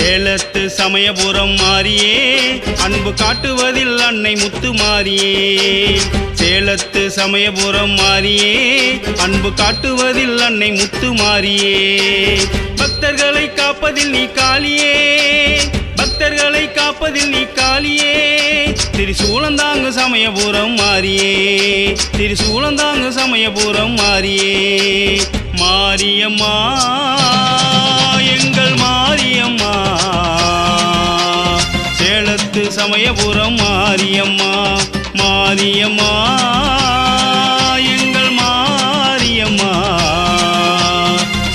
சேலத்து சமயபுரம் மாறியே. அன்பு காட்டுவதில் அன்னை முத்து மாறியே. சேலத்து சமயபுரம் மாறியே. அன்பு காட்டுவதில் அன்னை முத்து மாறியே. பக்தர்களை காப்பதில் நீ காளியே. பக்தர்களை காப்பதில் நீ காளியே. திரிசூலந்தாங்க சமயபுரம் மாறியே. திரிசூலந்தாங்க சமயபுரம் மாறியே. மாரியம்மா சமயபுரம் மாரியம்மா மாரியம்மா எங்கள் மாரியம்மா.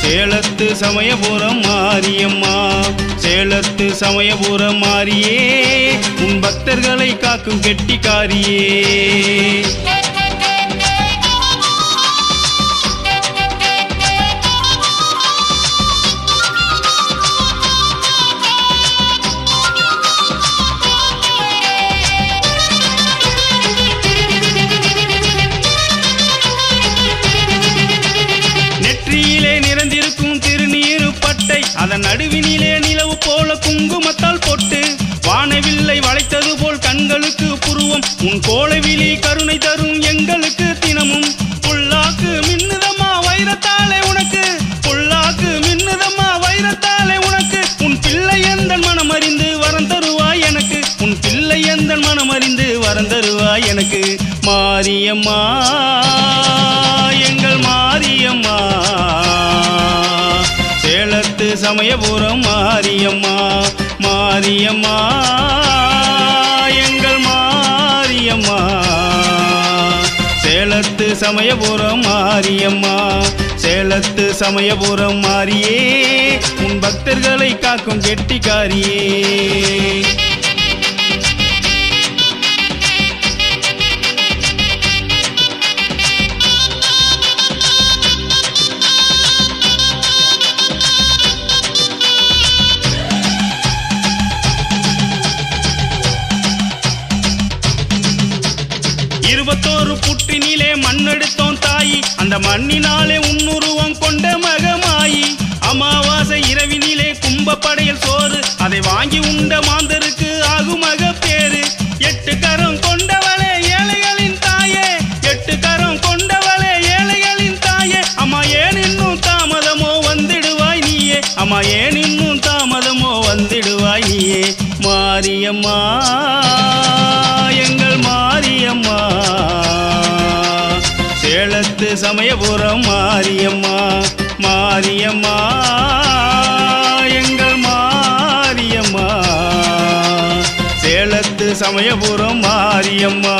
சேலத்து சமயபுரம் மாரியம்மா சேலத்து சமயபுரம் மாறியே உன் பக்தர்களை காக்கும் கெட்டிக்காரியே. மாரியம்மா எங்கள் மாரியம்மா. சேலத்து சமயபுரம் மாரியம்மா மாரியம்மா எங்கள் மாரியம்மா. சேலத்து சமயபுரம் மாரியம்மா சேலத்து சமயபுரம் மாறியே உன் பக்தர்களை காக்கும் கெட்டிக்காரியே. இருபத்தோரு புட்டினிலே மண்ணெடுத்தோம் தாயி. அந்த மண்ணினாலே உன்னுருவம் கொண்ட மகமாயி. அமாவாசை இரவினிலே கும்பப்படையில் சோறு. அதை வாங்கி உண்ட மாந்தருக்கு ஆகுமக பேரு எட்டு கரம் கொண்டவளே ஏழைகளின் தாயே. எட்டு கரம் கொண்டவளே ஏழைகளின் தாயே. அம்மா ஏன் இன்னும் தாமதமோ வந்துடுவாய் நீயே. அம்மா ஏன் இன்னும் சமயபுரம் மாரியம்மா மாரியம்மா எங்கள் மாரியம்மா. சேலத்து சமயபுரம் மாரியம்மா.